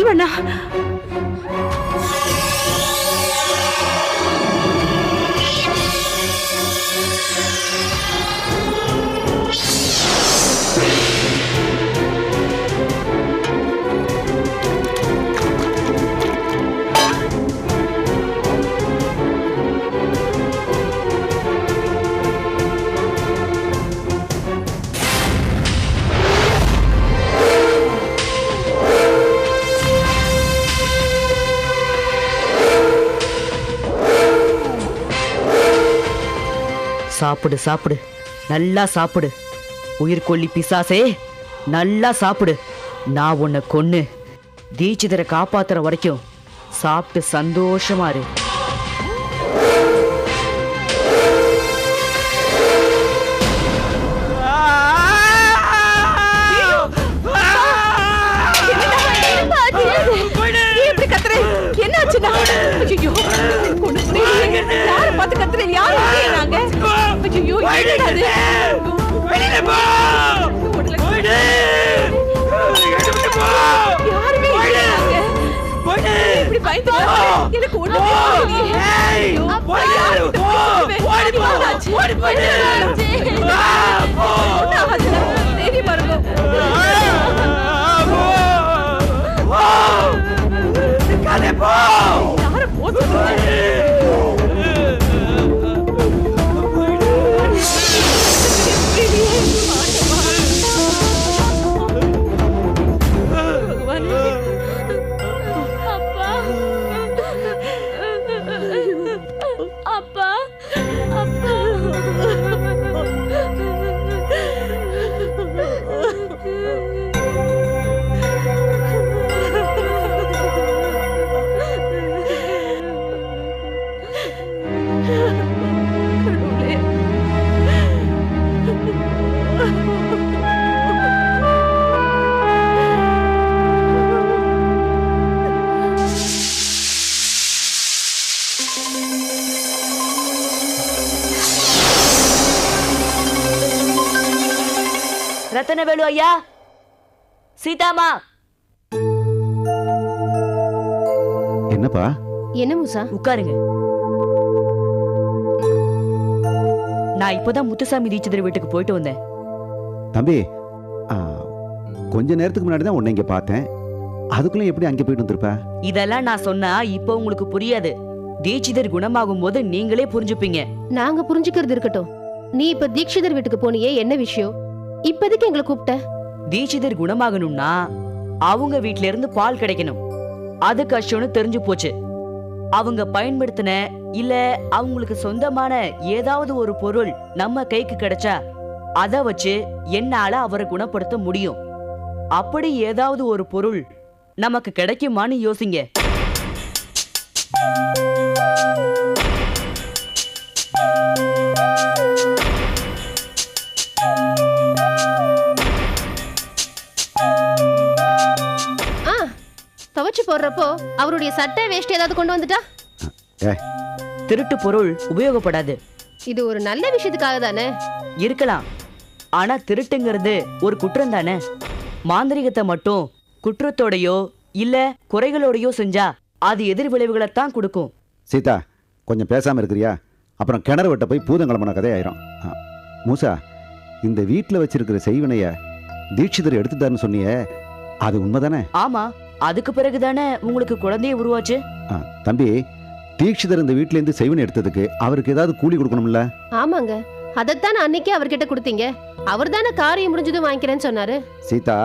எது வேணா சாப்பிடு சாப்பிடு. நல்லா சாப்பிடு. உயிர்கொல்லி பிசாசே நல்லா சாப்பிடு. நான் உன்னை கொன்னு. தீட்சிதரை காப்பாத்துற வரைக்கும் சாப்பிட்டு சந்தோஷமா இரு. புரியலையே யாரை பார்த்து கத்துற? யாரு? வெளியில போ. போயிடு. இப்படி பயந்து எனக்கு ஒண்ணுமே. ரத்தனவேலு ஐயா? சீதாமா. என்னப்பா? என்ன மூசா? உட்காருங்க. நான் இப்பதான் முத்துசாமி தீட்சிதர் வீட்டுக்கு போயிட்டு வந்தேன். தம்பி ஆ, கொஞ்ச நேரத்துக்கு முன்னாடி தான் உன்னை இங்க பார்த்தேன். அதுக்குள்ள எப்படி அங்கே போயிட்டு வந்திருப்ப? இதெல்லாம் நான் சொன்னா இப்போ உங்களுக்கு புரியாது. தீட்சிதர் குணமாகும் போது நீங்களே புரிஞ்சுப்பீங்க. நாங்க புரிஞ்சுக்கிறது இருக்கட்டும். நீ இப்ப தீக்ஷிதர் வீட்டுக்கு போனியே என்ன விஷயம்? இப்போதைக்கு எங்களை கூப்பிட்ட. தீட்சிதர் குணமாகணும்னா அவங்க வீட்ல இருந்து பால் கிடைக்கணும். அது கஷ்டம்னு தெரிஞ்சு போச்சு. அவங்க பயன்படுத்தின இல்ல அவங்களுக்கு சொந்தமான ஏதாவது ஒரு பொருள் நம்ம கைக்கு கிடைச்சா அத வச்சு என்னால அவரை குணப்படுத்த முடியும். அப்படி ஏதாவது ஒரு பொருள் நமக்கு கிடைக்குமான்னு யோசிங்க. துவைச்சு போடுறப்போ அவருடைய சட்டை வேஷ்டி ஏதாவது கொண்டு வந்துட்டா? ஏ திருட்டு பொருள் உபயோகப்படாது. இது ஒரு நல்ல விஷயத்துக்காக தானே? இருக்கலாம். ஆனா திருட்டுங்கிறது ஒரு குற்றம் தானே? மாந்திரிகத்தை மட்டும் குற்றத்தோடையோ இல்ல குறைகளோடையோ செஞ்சா அது எதிர் விளைவுகளைத்தான் கொடுக்கும். சீதா கொஞ்சம் பேசாம இருக்கிறியா? அப்புறம் கிணறு வெட்ட போய் பூதங்கிழமன கதையாயிரும். மூசா இந்த வீட்டில் வச்சிருக்கிற செய்வினைய தீட்சிதர் எடுத்துட்டாருன்னு சொன்னியே அது உண்மைதானே? ஆமா. அதுக்கு பிறகுதானே உங்களுக்கு குழந்தைய உருவாச்சு? தம்பி தீட்சிதர் இந்த வீட்டிலேருந்து செய்வினை எடுத்ததுக்கு அவருக்கு ஏதாவது கூலி கொடுக்கணும்ல? ஆமாங்க. அதைத்தான் அன்னைக்கே அவர்கிட்ட கொடுத்தீங்க. அவர் தானே காரியம் முடிஞ்சதும் வாங்கிக்கிறேன்னு சொன்னாரு. சீதா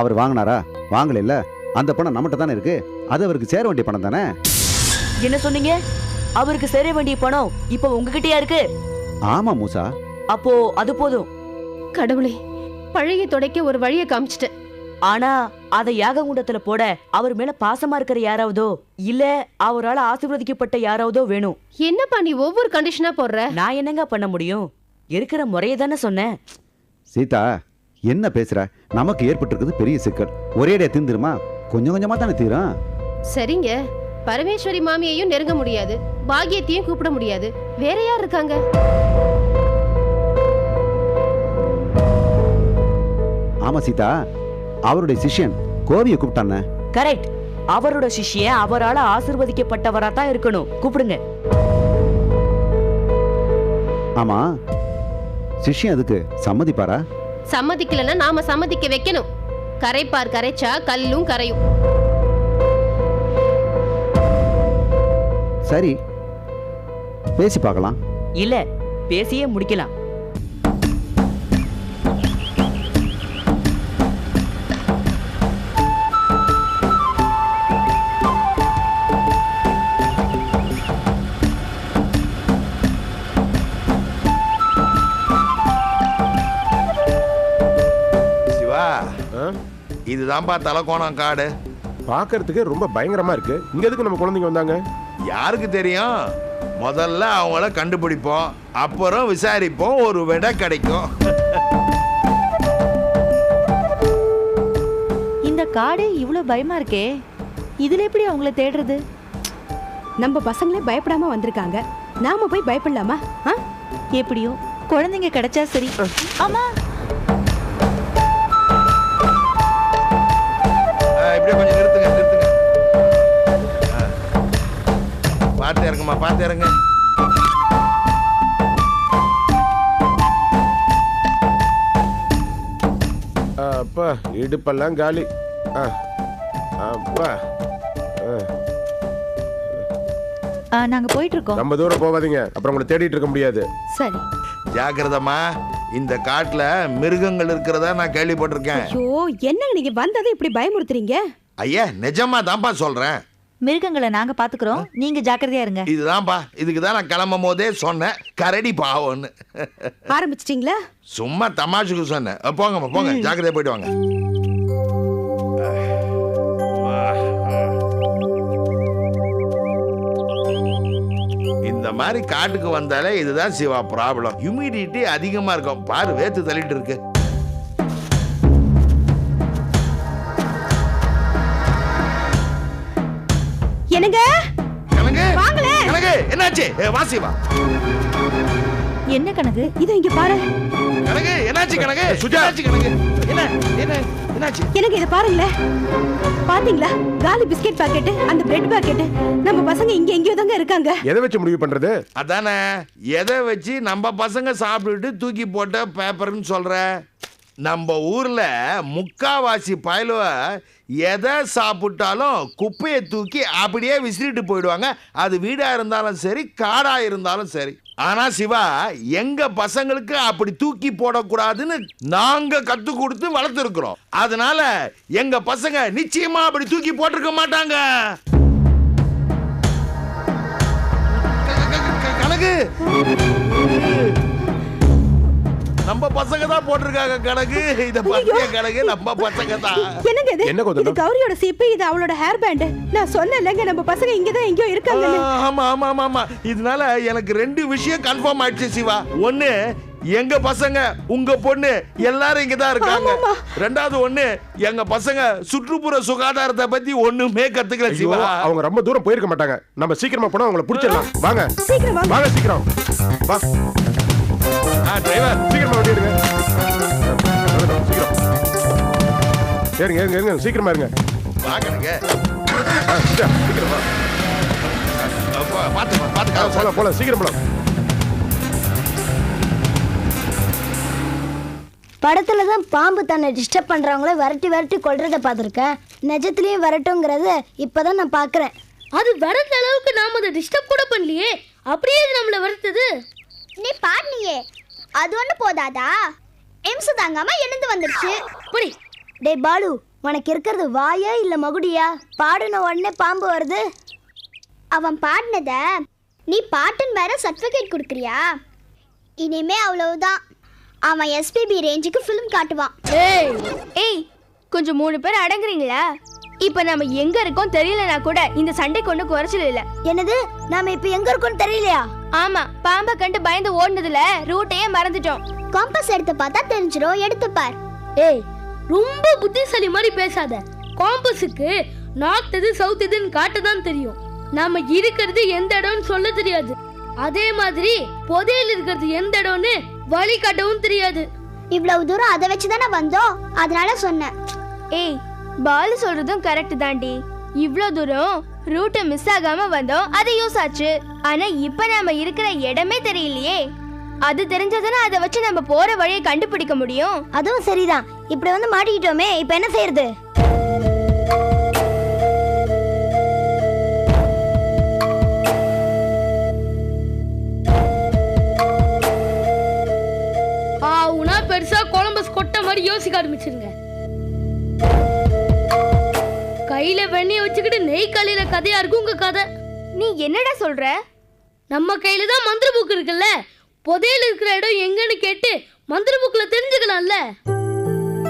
அவர் வாங்கினாரா? வாங்கல இல்ல அந்த பணம் நம்மகிட்ட தானே இருக்கு? அது அவருக்கு சேர வேண்டிய பணம் தானே? என்ன சொன்னீங்க? அவருக்கு சேர வேண்டிய பணம் இப்ப உங்ககிட்டயா இருக்கு? ஆமா மூசா. அப்போ அது போதும். கடவுளே பழைய துடைக்க ஒரு வழியை காமிச்சிட்டேன். ஆனா அத யாககுண்டத்துல போட அவர் மேல பாசமா இருக்கிற யாராவதோ இல்ல அவரால ஆசீர்வதிக்கப்பட்ட யாராவதோ வேணும் என்னப்பா நீ ஒவ்வொரு கண்டிஷனா போடுற? நான் என்னங்க பண்ண முடியும்? இருக்கிற முறையை தானே சொன்னேன். சீதா என்ன பேசுற? நமக்கு ஏற்பட்டிருக்குது பெரிய சிக்கல். ஒரேடியா தீர்ந்துருமா கொஞ்சம் கொஞ்சமா தானே தீரும். சரிங்க. பரமேஸ்வரி மாமியையும் நெருங்க முடியாது. பாக்கியத்தையும் கூப்பிட முடியாது. வேற யார் இருக்காங்க? ஆமா சீதா. அவருடைய சிஷ்யன் கோவியை கூப்பிட்டானே கரெக்ட் அவரோட சிஷ்யன் அவரால ஆசிர்வதிக்கப்பட்டவரா தான் இருக்கணும். கூப்பிடுங்க. ஆமா. சிஷ்யம் அதுக்கு சம்மதிப்பாரா? சம்மதிக்கலன்னா நாம சம்மதிக்க வைக்கணும். கரைப்பார் கரைச்சா கல்லும் கரையும். சரி. பேசி பார்க்கலாம். இல்ல பேசியே முடிக்கலாம். இதுதான்ப்பா தலக்கோணம் காடு. பார்க்கறதுக்கு ரொம்ப பயங்கரமா இருக்கு. இங்க எதுக்கு நம்ம குழந்தைங்க வந்தாங்க? யாருக்கு தெரியும்? முதல்ல அவங்கள கண்டுபிடிப்போம். அப்புறம் விசாரிப்போம். ஒரு விடை கிடைக்கும். இந்த காடே இவ்ளோ பயமா இருக்கே. இதுல எப்படி அவங்கள தேடுறது? நம்ம பசங்களே பயப்படாம வந்திருக்காங்க. நாம போய் பயப்படலாமா? ஆ? எப்படியோ. குழந்தைங்க கிடைச்சா சரி. ஆமா ஆ, இப்படியே கொஞ்சம் நிறுத்துங்க நிறுத்துங்க. பார்த்து இறங்குமா பார்த்து இறங்க. அப்பா இடுப்பெல்லாம் காலி. ஆ, அப்பா. ஆ, நாங்க போயிட்டு இருக்கோம். ரொம்ப தூரம் போகாதீங்க. அப்புறம் உங்களை தேடிட்டு இருக்க முடியாது. சரி. ஜாக்கிரதம்மா. இந்த காட்டுல மிருகங்கள் இருக்கிறதா நான் கேள்விப்பட்டிருக்கேன். ஐயோ என்னங்க நீங்க வந்ததை இப்படி பயமுறுத்துறீங்க? ஐயா நிஜமா தான்ப்பா சொல்றேன். மிருகங்களை நாங்க பாத்துக்கிறோம். நீங்க ஜாக்கிரதையா இருங்க. இதுதான்ப்பா இதுக்கு தான் நான் கிளம்பும் போதே சொன்னேன். கரடி பாவம்னு. ஆரம்பிச்சிட்டீங்களா? சும்மா தமாஷுக்கு சொன்னேன். போங்கம்மா போங்க. ஜாக்கிரதையா போயிட்டு வாங்க. இந்த மாதிரி காட்டுக்கு வந்தாலே இதுதான் சிவா ப்ராப்ளம் ஹியூமிடிட்டி அதிகமா இருக்கும். பாரு வேத்து தள்ளிட்டு இருக்கு. என்னங்க? கணக்கு. என்னாச்சு? ஏ, வா சிவா. என்ன கணக்கு? இதை இங்க பாரு. கணக்கு? என்னாச்சு கணக்கு? சுஜா. என்னாச்சு கணக்கு? என்ன? என்ன? எனக்கு இதை பாருங்களேன் பாத்தீங்களா? காலி பிஸ்கெட் பாக்கெட் அந்த பிரெட் பாக்கெட் நம்ம பசங்க இங்க எங்கேயோ தாங்க இருக்காங்க. எதை வச்சு முடிவு பண்றது? அதானே. எதை வச்சு நம்ம பசங்க சாப்பிட்டுட்டு தூக்கி போட்ட பேப்பர்னு சொல்ற? நம்ம ஊர்ல முக்காவாசி பயலுவ எதை சாப்பிட்டாலும் குப்பையை தூக்கி அப்படியே விசிறிட்டு போயிடுவாங்க. அது வீடா இருந்தாலும் சரி காடா இருந்தாலும் சரி. ஆனா சிவா எங்க பசங்களுக்கு அப்படி தூக்கி போடக்கூடாதுன்னு நாங்க கத்து கொடுத்து வளர்த்துருக்குறோம். அதனால எங்க பசங்க நிச்சயமா அப்படி தூக்கி போட்டிருக்க மாட்டாங்க. கணக்கு நம்ம பசங்க தான் போட்டிருக்காங்க கணக்கு. இத பத்திய கணக்கு நம்ம பசங்க தான் என்னங்க இது? என்ன? இது கௌரியோட சீப்பு இது அவளோட ஹேர் பேண்ட் நான் சொன்னேன்லங்க நம்ம பசங்க இங்க தான் எங்கேயோ இருக்காங்க ஆமா ஆமா ஆமா ஆமா. இதனால எனக்கு ரெண்டு விஷயம் கன்ஃபார்ம் ஆயிடுச்சு சிவா. ஒண்ணு எங்க பசங்க உங்க பொண்ணு எல்லாரும் இங்க தான் இருக்காங்க. ஆமாமா. ரெண்டாவது ஒண்ணு எங்க பசங்க சுற்றுப்புற சுகாதாரத்தை பத்தி ஒண்ணுமே கத்துக்கல சிவா. அவங்க ரொம்ப தூரம் போயிருக்க மாட்டாங்க. நம்ம சீக்கிரமா போனா அவங்கள பிடிச்சிடலாம். வாங்க. சீக்கிரம் வாங்க. வாங்க சீக்கிரம். வா. ஆ டிரைவர் சீக்கிரமா வண்டி எடுங்க. சீக்கிரம் ஏறுங்க ஏறுங்க ஏறுங்க. சீக்கிரமா இருங்க. வா கணக்கு ஆ, சுஜா, சீக்கிரம். வா பாத்து ஆ, பாத்து போலாம் போலாம். சீக்கிரம் போலாம். படத்துல தான் பாம்பு தன்னை டிஸ்டர்ப் பண்றவங்கள விரட்டி விரட்டி கொல்றத பார்த்துருக்கேன் நிஜத்துலயும் வரட்டுங்கிறத இப்பதான் நான் பார்க்கறேன். அது வரத அளவுக்கு நாம அதை டிஸ்டர்ப் கூட பண்ணலையே. அப்படியே அது நம்மள வருத்தது நீ பாடினியே அது ஒண்ணு போதாதா? எம்சு தாங்காம எழுந்து வந்துருச்சு புடி. டேய் பாலு உனக்கு இருக்கிறது வாயா இல்ல மகுடியா? பாடின உடனே பாம்பு வருது. அவன் பாடினத நீ பாட்டுன்னு வேற சர்டிஃபிகேட் கொடுக்குறியா? இனிமே அவ்வளவுதான். அவன் எஸ்பிபி ரேஞ்சுக்கு ஃபிலிம் காட்டுவான். ஏய் ஏய் கொஞ்சம் மூணு பேர் அடங்குறீங்களா? இப்ப நம்ம எங்க இருக்கோம் தெரியலனா கூட இந்த சண்டை கொண்டு குறைச்சல் இல்ல. என்னது? நாம இப்ப எங்க இருக்கோம்னு தெரியலையா? ஆமா பாம்பை கண்டு பயந்து ஓடுனதுல ரூட்டையே மறந்துட்டோம். காம்பஸ் எடுத்து பார்த்தா தெரிஞ்சிரும். எடுத்து பார். ஏய் ரொம்ப புத்திசாலி மாதிரி பேசாத. காம்பஸுக்கு நார்த் எது சவுத் எதுன்னு காட்ட தான் தெரியும். நாம இருக்கிறது எந்த இடம்னு சொல்ல தெரியாது. அதே மாதிரி புதையல் இருக்கிறது எந்த இடம்னு வழி காட்டவும் தெரியாது. இவ்வளவு தூரம் அதை வச்சு தானே வந்தோம்? அதனால சொன்னேன். ஏய் பாலு சொல்றதும் கரெக்ட் தாண்டி. இவ்ளோ தூரம் ரூட்டை மிஸ் ஆகாம வந்தோம். அது யூஸ் ஆச்சு. ஆனா இப்ப நாம இருக்கிற இடமே தெரியலையே. அது தெரிஞ்சதுன்னா அதை வச்சு நம்ம போற வழியை கண்டுபிடிக்க முடியும். அதுவும் சரிதான். இப்படி வந்து மாட்டிக்கிட்டோமே இப்போ என்ன செய்யறது பெருசா கொலம்பஸ் கொட்ட மாதிரி யோசிக்க ஆரம்பிச்சிருங்க. கையில வெண்ணெய வச்சுக்கிட்டு நெய் காலையில கதையா இருக்கும் உங்க கதை? நீ என்னடா சொல்ற? நம்ம கையில தான் மந்திர புக் இருக்குல்ல? புதையல் இருக்கிற இடம் எங்கன்னு கேட்டு மந்திர புக்ல தெரிஞ்சுக்கலாம்ல?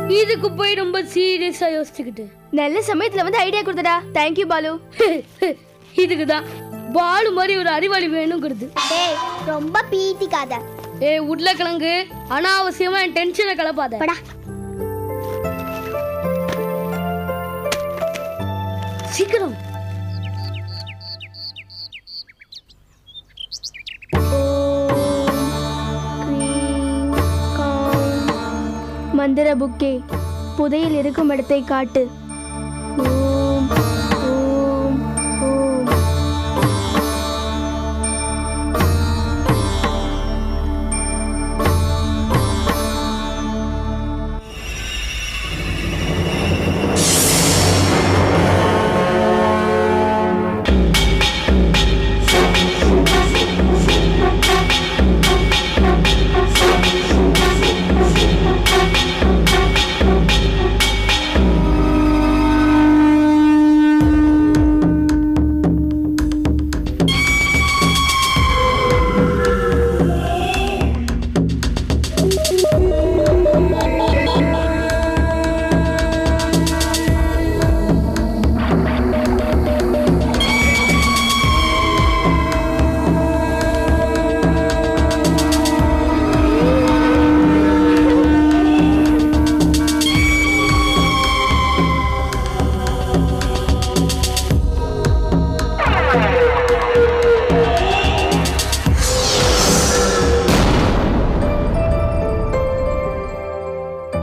இதுக்கு போய் ரொம்ப சீரியஸா யோசிச்சுக்கிட்டு. நல்ல சமயத்துல வந்து ஐடியா கொடுத்தடா. தேங்க்யூ பாலு. இதுக்கு தான் பாலு மாதிரி ஒரு அறிவாளி வேணுங்கிறது. டேய் ரொம்ப பீத்திக்காத. ஏய் உருளைக்கிழங்கு அனாவசியமா என் டென்ஷனை கலப்பாத. சீக்கிரம். மந்திர புக்கே புதையில் இருக்கும் இடத்தை காட்டு.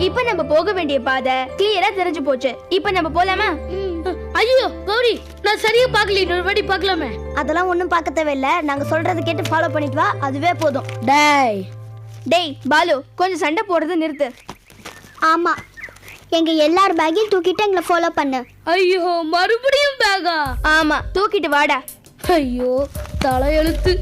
இப்ப நம்ம போக வேண்டிய பாதை கிளியரா தெரிஞ்சு போச்சு. இப்ப நம்ம போலாமா? ஐயோ கௌரி நான் சரியா பார்க்கல. இன்னொரு வாட்டி பார்க்கலாமே. அதெல்லாம் ஒன்றும் பார்க்க தேவையில்ல. நாங்கள் சொல்றதை கேட்டு ஃபாலோ பண்ணிட்டு வா. அதுவே போதும். டேய். டேய் பாலு கொஞ்சம் சண்டை போடுறத நிறுத்து. ஆமா. எங்க எல்லார் பேக்கையும் தூக்கிட்டு எங்களை ஃபாலோ பண்ணு. ஐயோ மறுபடியும் பேகா ஆமா தூக்கிட்டு வாடா. ஐயோ தலையெழுத்து.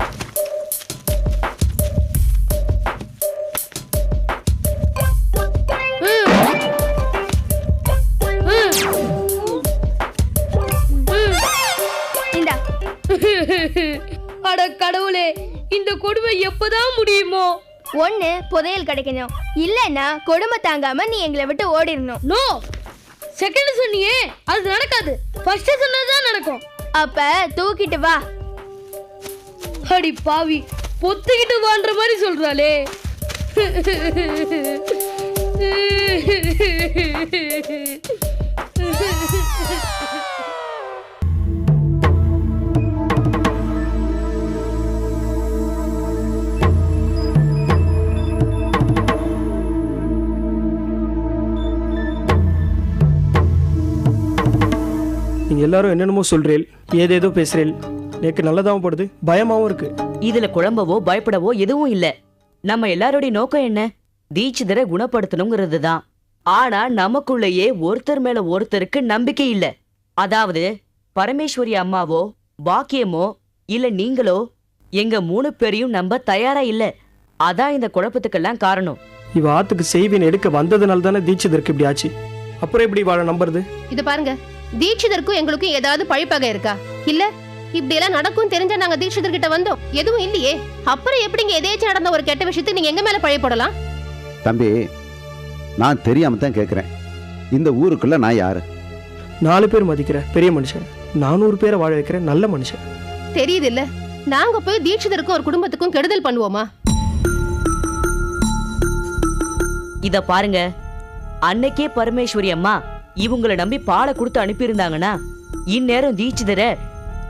அட கடவுளே இந்த கொடுமை எப்பதான் முடியுமோ? ஒண்ணு புதையல் கிடைக்கணும். இல்லைன்னா கொடுமை தாங்காம நீ எங்களை விட்டு ஓடிடணும். நோ செகண்ட் சொன்னியே அது நடக்காது. ஃபர்ஸ்ட் சொன்னதுதான் நடக்கும். அப்ப தூக்கிட்டு வா. அடி பாவி பொத்துக்கிட்டு வான்ற மாதிரி சொல்றாளே. நீங்க எல்லாரும் என்னென்னமோ சொல்றீள் ஏதேதோ பேசுறீள் எனக்கு நல்லதாகவும் படுது பயமாவும் இருக்கு. இதுல குழம்பவோ பயப்படவோ எதுவும் இல்ல. நம்ம எல்லாருடைய நோக்கம் என்ன? தீட்சிதரை குணப்படுத்தணுங்கிறது தான் ஆனா நமக்குள்ளேயே ஒருத்தர் மேல ஒருத்தருக்கு நம்பிக்கை இல்ல. அதாவது பரமேஸ்வரி அம்மாவோ பாக்கியமோ இல்ல நீங்களோ எங்க மூணு பேரையும் நம்ப தயாரா இல்ல. அதான் இந்த குழப்பத்துக்கெல்லாம் காரணம். இவ ஆத்துக்கு செய்வின் எடுக்க வந்ததுனால தானே தீட்சிதருக்கு இப்படி ஆச்சு. அப்புறம் எப்படி வாழ நம்புறது? இது பாருங்க. தீட்சிதருக்கும் எங்களுக்கும் ஏதாவது பழிப்பகை இருக்கா? இல்ல இப்படி எல்லாம் நடக்கும் தெரிஞ்சா நாங்க தீட்சிதர் கிட்ட வந்தோம். எதுவும் இல்லையே. அப்புறம் எப்படிங்க எதேச்சும் நடந்த ஒரு கெட்ட விஷயத்துக்கு நீங்க எங்க மேல பழி போடலாம் தம்பி நான் தெரியாம தான் கேட்குறேன் இந்த ஊருக்குள்ள நான் யாரு? நாலு பேர் மதிக்கிற பெரிய மனுஷன் நானூறு பேரை வாழ வைக்கிற நல்ல மனுஷன். தெரியுது இல்ல நாங்க போய் தீட்சிதருக்கும் ஒரு குடும்பத்துக்கும் கெடுதல் பண்ணுவோமா? இத பாருங்க. அன்னைக்கே பரமேஸ்வரி அம்மா இவங்கள நம்பி பாலை கொடுத்து அனுப்பியிருந்தாங்கன்னா இந்நேரம் தீட்சிதரை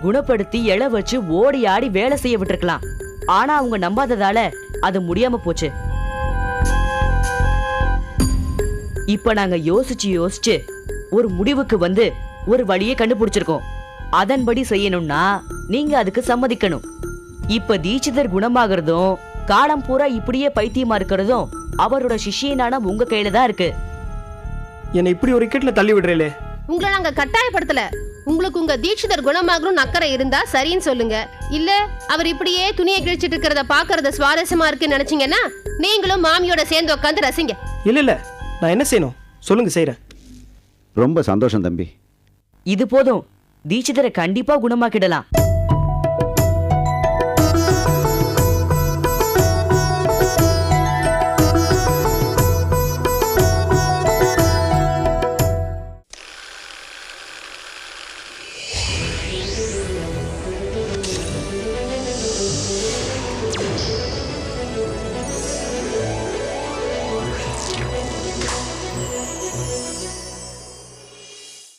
குணப்படுத்தி எழ வச்சு ஓடி ஆடி வேலை செய்ய விட்டுருக்கலாம். ஆனா அவங்க நம்பாததால அது முடியாம போச்சு. இப்ப நாங்க யோசிச்சு யோசிச்சு ஒரு முடிவுக்கு வந்து ஒரு வழியை கண்டுபிடிச்சிருக்கோம். அதன்படி செய்யணும்னா நீங்க அதுக்கு சம்மதிக்கணும். இப்ப தீட்சிதர் குணமாகறதும் காலம் பூரா இப்படியே பைத்தியமா இருக்கிறதும் அவரோட சிஷியனான உங்க கையில தான் இருக்கு. என்னை இப்படி ஒரு இக்கட்டில் தள்ளி விடுறேலே உங்களை நாங்க கட்டாயப்படுத்தல. உங்களுக்கு உங்க தீட்சிதர் குணமாகணும்னு அக்கறை இருந்தா சரின்னு சொல்லுங்க. இல்ல அவர் இப்படியே துணியை கிழிச்சிட்டு இருக்கிறத பாக்குறத சுவாரஸ்யமா இருக்குன்னு நினைச்சீங்கன்னா நீங்களும் மாமியோட சேர்ந்து உட்காந்து ரசிங்க. இல்லை இல்லை. நான் என்ன செய்யணும்? சொல்லுங்க செய்கிறேன் ரொம்ப சந்தோஷம் தம்பி. இது போதும். தீட்சிதரை கண்டிப்பா குணமாக்கிடலாம்.